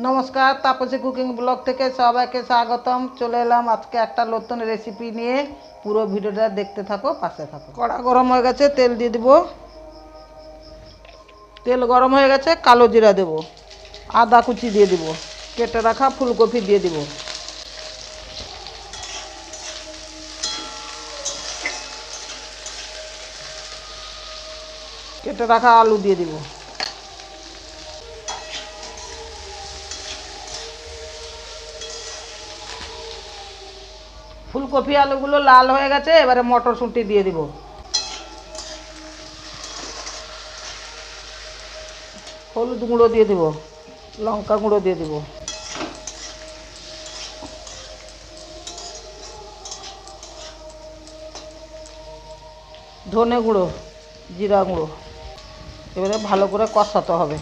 নমস্কার, Tapasi cooking blog থেকে সবাইকে স্বাগতম। চলে এলাম আজকে একটা নতুন রেসিপি নিয়ে। পুরো ভিডিওটা দেখতে থাকো, পাশে থাকো। কড়া গরম হয়ে গেছে, তেল দিয়ে দিব। তেল গরম হয়ে গেছে, কালো জিরা দেব। আদা কুচি দিয়ে দিব। কেটে রাখা ফুলকপি দিয়ে দিব। কেটে রাখা আলু দিয়ে দিব। ফুলকপি আলুগুলো লাল হয়ে গেছে, এবারে মটরশুঁটি দিয়ে দিব। হলুদ গুঁড়ো দিয়ে দিব, লঙ্কা গুঁড়ো দিয়ে দিব। ধনে গুঁড়ো, জিরা গুঁড়ো, এবারে ভালো করে কষাতে হবে।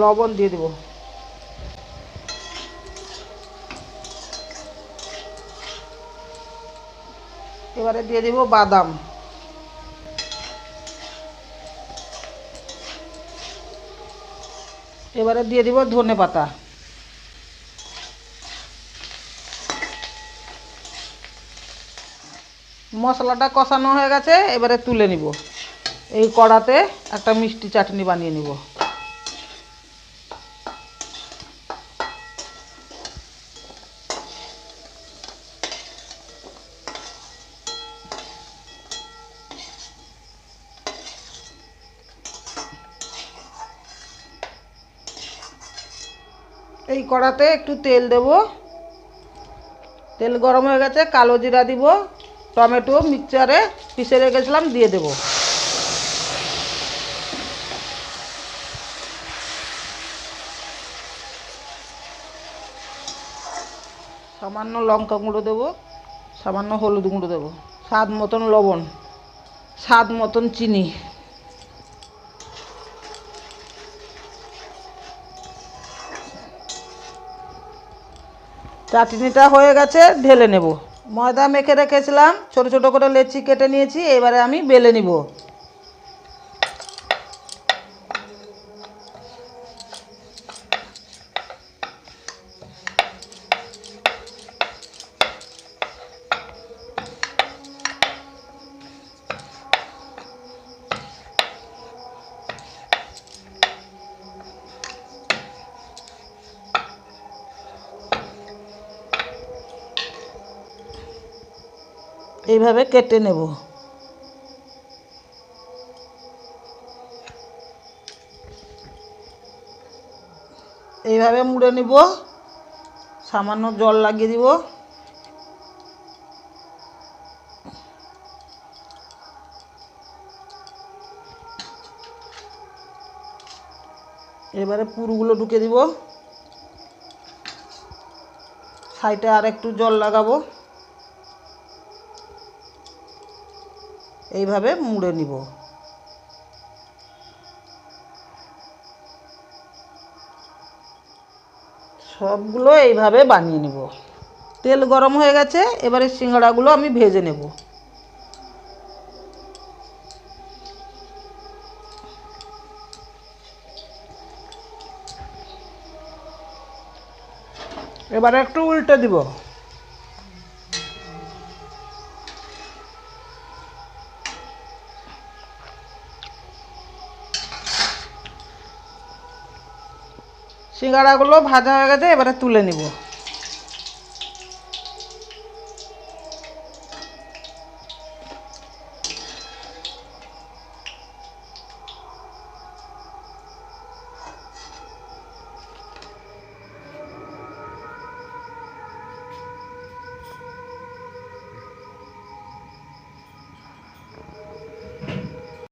লবণ দিয়ে দিব। এবারে দিয়ে দিব বাদাম। এবারে দিয়ে দিব ধনে পাতা। মশলাটা কষানো হয়ে গেছে, এবারে তুলে নিব। এই কড়াতে একটা মিষ্টি চাটনি বানিয়ে নিব। এই কড়াতে একটু তেল দেব। তেল গরম হয়ে গেছে, কালো জিরা দিব, টমেটো মিক্সচারে পিষে রেখেছিলাম, দিয়ে দেব। সামান্য লঙ্কা গুঁড়ো দেবো, সামান্য হলুদ গুঁড়ো দেবো, স্বাদ মতন লবণ, স্বাদ মতন চিনি। চাটনিটা হয়ে গেছে, ঢেলে নেব। ময়দা মেখে রেখেছিলাম, ছোট ছোট করে লেচি কেটে নিয়েছি, এবারে আমি বেলে নিব। এইভাবে কেটে নেব। এইভাবে মুড়ে নিব। সামান্য জল লাগিয়ে দিব। এবারে পুরগুলো ঢুকে দিব। সাইডে আর একটু জল লাগাবো। এইভাবে মুড়ে নিব। সবগুলো এইভাবে বানিয়ে নিব। তেল গরম হয়ে গেছে, এবারে সিঙ্গাড়াগুলো আমি ভেজে নেব। এবারে একটু উল্টে দিব। সিঙ্গাড়াগুলো ভাজা হয়ে গেছে এবারে তুলে নিব।